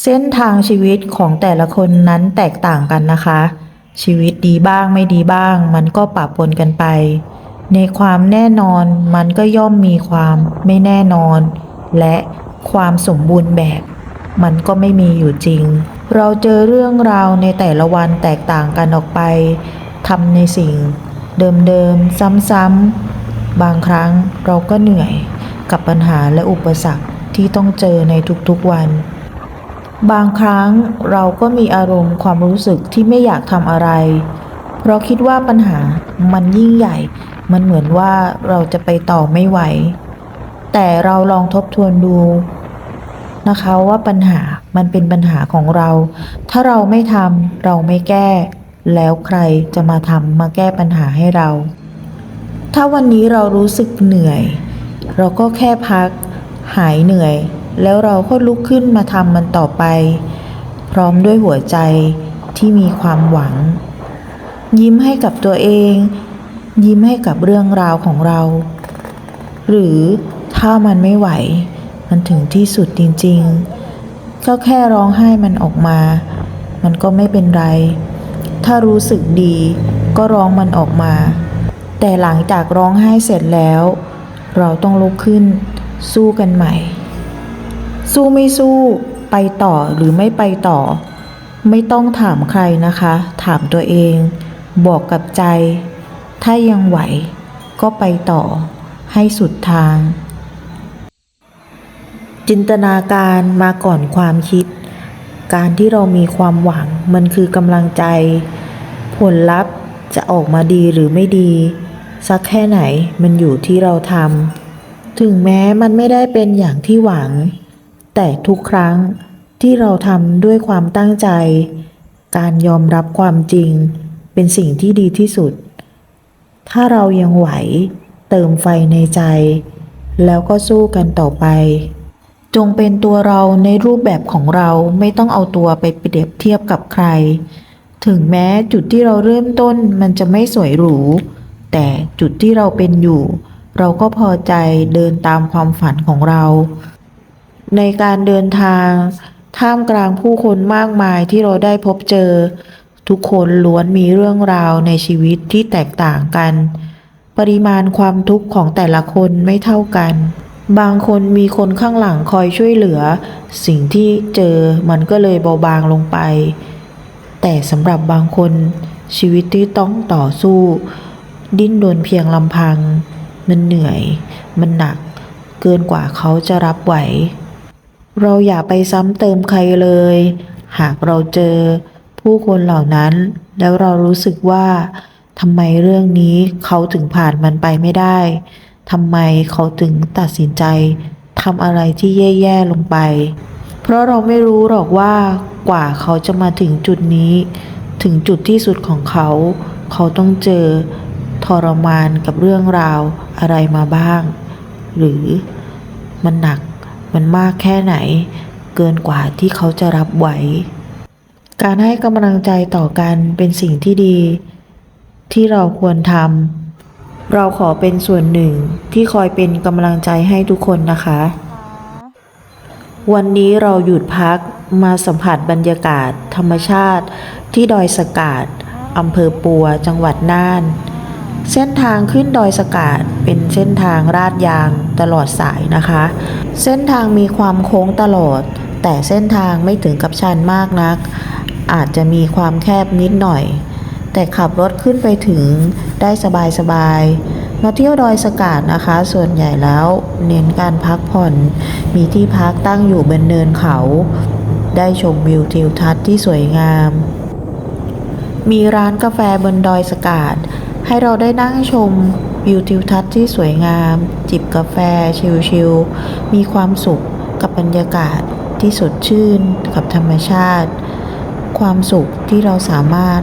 เส้นทางชีวิตของแต่ละคนนั้นแตกต่างกันนะคะ ชีวิตดีบ้างไม่ดีบ้าง มันก็ปะปนกันไป ในความแน่นอนมันก็ย่อมมีความไม่แน่นอน และความสมบูรณ์แบบ มันก็ไม่มีอยู่จริง เราเจอเรื่องราวในแต่ละวันแตกต่างกันออกไปทำในสิ่ง เดิมๆซ้ำๆบางครั้งเราก็เหนื่อยกับปัญหาและอุปสรรคที่ต้องเจอในทุกๆวัน บางครั้งเราก็มีอารมณ์ความรู้สึกที่ไม่อยากทำอะไร เพราะคิดว่าปัญหามันยิ่งใหญ่ มันเหมือนว่าเราจะไปต่อไม่ไหว แต่เราลองทบทวนดูนะคะว่าปัญหามันเป็นปัญหาของเรา ถ้าเราไม่ทำเราไม่แก้ แล้วใครจะมาทำมาแก้ปัญหาให้เรา ถ้าวันนี้เรารู้สึกเหนื่อย เราก็แค่พัก หายเหนื่อย แล้วเราก็ลุกขึ้นมาทำมันต่อไป พร้อมด้วยหัวใจที่มีความหวัง ยิ้มให้กับตัวเอง ยิ้มให้กับเรื่องราวของเรา หรือถ้ามันไม่ไหว มันถึงที่สุดจริงๆ ก็แค่ร้องไห้มันออกมา มันก็ไม่เป็นไร ถ้ารู้สึกดีก็ร้องมันออกมา แต่หลังจากร้องไห้เสร็จแล้ว เราต้องลุกขึ้นสู้กันใหม่ สู้ไม่สู้ไปต่อหรือไม่ไปต่อ ไม่ต้องถามใครนะคะ ถามตัวเอง บอกกับใจ ถ้ายังไหว ก็ไปต่อ ให้สุดทาง จินตนาการมาก่อนความคิด การที่เรามีความหวังมันคือกำลังใจ ผลลัพธ์จะออกมาดีหรือไม่ดี สักแค่ไหนมันอยู่ที่เราทำถึงแม้มันไม่ได้เป็นอย่างที่หวัง แต่ทุกครั้งที่เราทำด้วยความตั้งใจ การยอมรับความจริงเป็นสิ่งที่ดีที่สุด ถ้าเรายังไหวเติมไฟในใจ แล้วก็สู้กันต่อไป จงเป็นตัวเราในรูปแบบของเราไม่ต้องเอาตัวไปเปรียบเทียบกับใคร ถึงแม้จุดที่เราเริ่มต้นมันจะไม่สวยหรู แต่จุดที่เราเป็นอยู่ เราก็พอใจเดินตามความฝันของเรา ในการเดินทาง ท่ามกลางผู้คนมากมายที่เราได้พบเจอ ทุกคนล้วนมีเรื่องราวในชีวิตที่แตกต่างกัน ปริมาณความทุกข์ของแต่ละคนไม่เท่ากัน บางคนมีคนข้างหลังคอยช่วยเหลือ สิ่งที่เจอมันก็เลยเบาบางลงไป แต่สำหรับบางคนชีวิตที่ต้องต่อสู้ ดิ้นรนเพียงลำพัง มันเหนื่อย มันหนัก เกินกว่าเขาจะรับไหว เราอย่าไปซ้ำเติมใครเลย หากเราเจอผู้คนเหล่านั้น แล้วเรารู้สึกว่าทำไมเรื่องนี้เขาถึงผ่านมันไปไม่ได้ ทำไมเขาถึงตัดสินใจทำอะไรที่แย่ๆลงไป เพราะเราไม่รู้หรอกว่ากว่าเขาจะมาถึงจุดนี้ ถึงจุดที่สุดของเขา เขาต้องเจอทรมานกับเรื่องราวอะไรมาบ้าง หรือมันหนัก มันมากแค่ไหน เกินกว่าที่เขาจะรับไหว การให้กำลังใจต่อกันเป็นสิ่งที่ดี ที่เราควรทำเราขอเป็นส่วนหนึ่งที่คอยเป็นกำลังใจให้ทุกคนนะคะ วันนี้เราหยุดพักมาสัมผัสบรรยากาศธรรมชาติที่ดอยสกาดอำเภอปัวจังหวัดน่าน เส้นทางขึ้นดอยสกาดเป็นเส้นทางลาดยางตลอดสายนะคะ เส้นทางมีความโค้งตลอด แต่เส้นทางไม่ถึงกับชันมากนัก อาจจะมีความแคบนิดหน่อย แต่ขับรถขึ้นไปถึงได้สบายๆมาเที่ยวดอยสกาดนะคะ ส่วนใหญ่แล้วเน้นการพักผ่อน มีที่พักตั้งอยู่บนเนินเขา ได้ชมวิวทิวทัศน์ที่สวยงาม มีร้านกาแฟบนดอยสกาด ให้เราได้นั่งชมวิวทิวทัศน์ที่สวยงาม จิบกาแฟชิลๆ มีความสุขกับบรรยากาศที่สดชื่นกับธรรมชาติ ความสุขที่เราสามารถ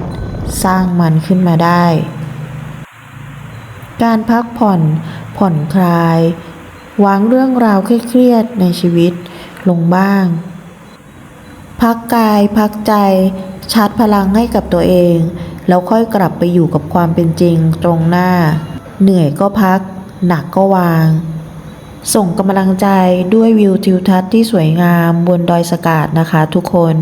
สร้างมันขึ้นมาได้ การพักผ่อนผ่อนคลาย วางเรื่องราวเครียดในชีวิตลงบ้าง พักกายพักใจชาร์จพลังให้กับตัวเอง แล้วค่อยกลับไปอยู่กับความเป็นจริงตรงหน้า เหนื่อยก็พัก หนักก็วาง ส่งกำลังใจด้วยวิวทิวทัศน์ที่สวยงามบนดอยสกาดนะคะทุกคน